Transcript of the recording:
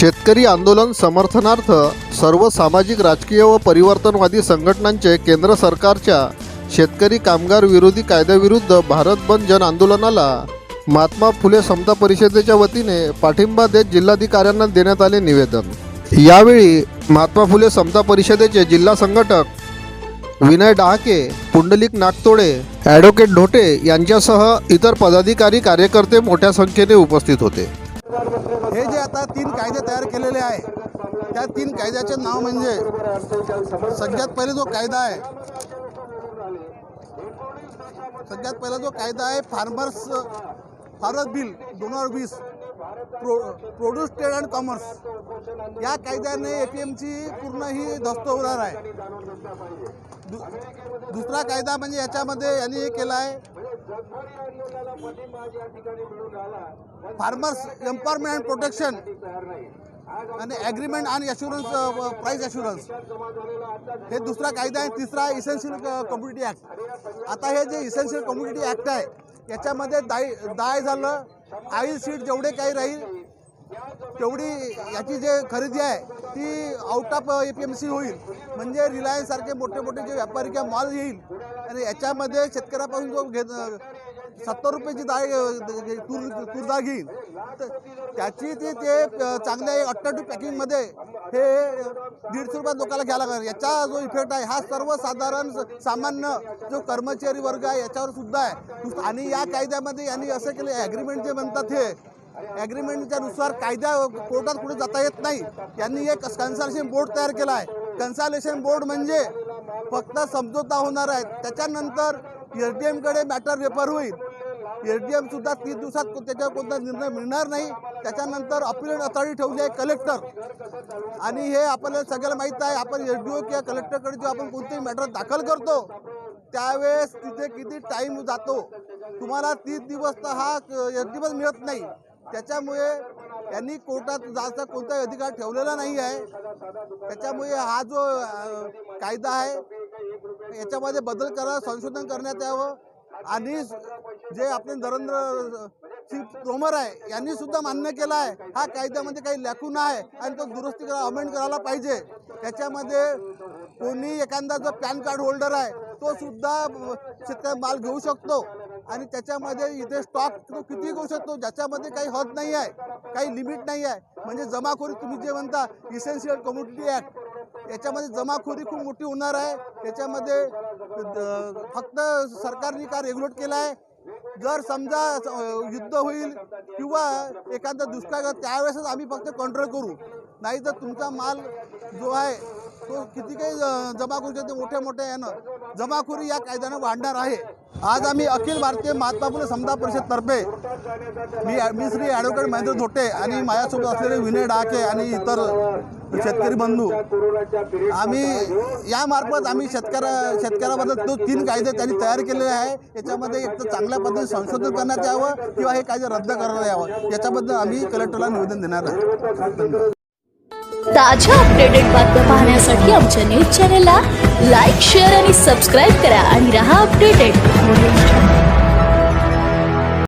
शेतकरी आंदोलन समर्थनार्थ सर्व सामाजिक राजकीय व परिवर्तनवादी संघटनांचे केंद्र सरकारच्या शेतकरी कामगार विरोधी कायद्याविरुद्ध भारत बंद जन आंदोलनाला महात्मा फुले समता परिषदेच्या वतीने पाठिंबा देत जिल्हाधिकाऱ्यांना देण्यात आले निवेदन. यावेळी महात्मा फुले समता परिषदेचे जिल्हा संघटक विनय डहाके पुंडलिक नागतोडे ॲडव्होकेट ढोटे यांच्यासह इतर पदाधिकारी कार्यकर्ते मोठ्या संख्येने उपस्थित होते. हे जे आता तीन कायदे तयार केलेले आहे त्या तीन कायद्याचे नाव म्हणजे सगळ्यात पहिले जो कायदा आहे सगळ्यात पहिला जो कायदा आहे फार्मर्स फार्मर्स बिल दोन हजार वीस pro produce trade and commerce या कायद्याने ए टी एमची पूर्ण ही ध्वस्त होणार आहे. दु दुसरा कायदा म्हणजे याच्यामध्ये यांनी हे केलं आहे. फार्मर्स एम्पॉवरमेंट अँड प्रोटेक्शन आणि ॲग्रीमेंट आणि ॲश्युरन्स प्राईस ॲश्युरन्स हे दुसरा कायदा आहे. तिसरा इसेन्शियल कम्युनिटी ॲक्ट आता हे जे इसेन्शियल कम्युनिटी ॲक्ट आहे याच्यामध्ये दाय दाय झालं. आईल सीट जेवढे काही राहील तेवढी याची जे खरेदी आहे ती out of A P M C होईल. म्हणजे रिलायन्ससारखे मोठे मोठे जे व्यापारी किंवा मॉल येईल आणि याच्यामध्ये शेतकऱ्यापासून जो घेत सत्तर रुपयाची दाय तूर तूर डाळ घेईन. तर त्याची ती ते चांगल्या अट्टॅटिव्ह पॅकिंगमध्ये हे दीडशे रुपयात लोकांना घ्यायला लागणार. याचा जो इफेक्ट आहे हा सर्वसाधारण सामान्य जो कर्मचारी वर्ग आहे याच्यावर सुद्धा आहे. आणि या कायद्यामध्ये यांनी असं केलं ॲग्रीमेंट जे म्हणतात हे ॲग्रीमेंटच्या नुसार कायद्या कोर्टात कुठे जाता येत नाही. यांनी एक कन्सल्टेशन बोर्ड तयार केला आहे. कन्सल्टेशन बोर्ड म्हणजे फक्त समझोता होणार आहे त्याच्यानंतर एस एमकडे मॅटर रेफर होईल. एस सुद्धा एमसुद्धा तीस दिवसात त्याच्यावर कोणता निर्णय मिळणार नाही. त्याच्यानंतर अपिलेट अथॉरिटी ठेवली आहे कलेक्टर आणि हे आपल्याला सगळ्याला माहीत आहे आपण एस डी ओ किंवा कलेक्टरकडे जेव्हा आपण कोणतेही मॅटर दाखल करतो त्यावेळेस तिथे किती टाईम जातो. तुम्हाला तीस दिवस तर हा एस डी पण मिळत नाही. त्याच्यामुळे यांनी कोर्टात जायचा कोणताही अधिकार ठेवलेला नाही आहे. त्याच्यामुळे हा जो कायदा आहे याच्यामध्ये बदल करा संशोधन करण्यात यावं. आणि जे आपले नरेंद्र सिंग तोमर आहे यांनी सुद्धा मान्य केलं आहे हा कायद्यामध्ये काही लॅकून आहे आणि तो दुरुस्ती करा अमेंड करायला पाहिजे. त्याच्यामध्ये कोणी एखादा जो पॅन कार्ड होल्डर आहे तो सुद्धा शेतकरी माल घेऊ शकतो. आणि त्याच्यामध्ये इथे स्टॉक तो किती घेऊ शकतो ज्याच्यामध्ये काही हद नाही आहे काही लिमिट नाही आहे. म्हणजे जमाखोरी तुम्ही जे म्हणता इसेन्शियल कम्युनिटी ॲक्ट याच्यामध्ये जमाखोरी खूप मोठी होणार आहे. त्याच्यामध्ये द- फक्त सरकारने का रेग्युलेट केला आहे जर समजा युद्ध होईल किंवा एखादा दुष्काळ त्यावेळेसच आम्ही फक्त कंट्रोल करू. नाही तर तुमचा माल जो आहे तो किती काही जमा करू शकते मोठ्या मोठ्या यानं जमाखोरी या कायद्यानं वाढणार आहे आज आम्ही अखिल भारतीय महात्मा फुले समता परिषदतर्फे मी मी श्री ॲडव्होकेट महेंद्र धोटे आणि माझ्यासोबत असलेले विनय डाके आणि इतर शेतकरी बंधू आम्ही यामार्फत आम्ही शेतकऱ्या शेतकऱ्याबद्दल तो तीन कायदे त्यांनी तयार केलेले आहे याच्यामध्ये एक तर चांगल्या पद्धतीने संशोधन करण्यात यावं किंवा हे कायदे रद्द करण्यात यावं याच्याबद्दल आम्ही कलेक्टरला निवेदन देणार आहे धन्यवाद. ताज्या अपडेटेड बातम्या पाहण्यासाठी आमच्या न्यूज चॅनलला लाईक शेअर आणि सबस्क्राईब करा आणि रहा अपडेटेड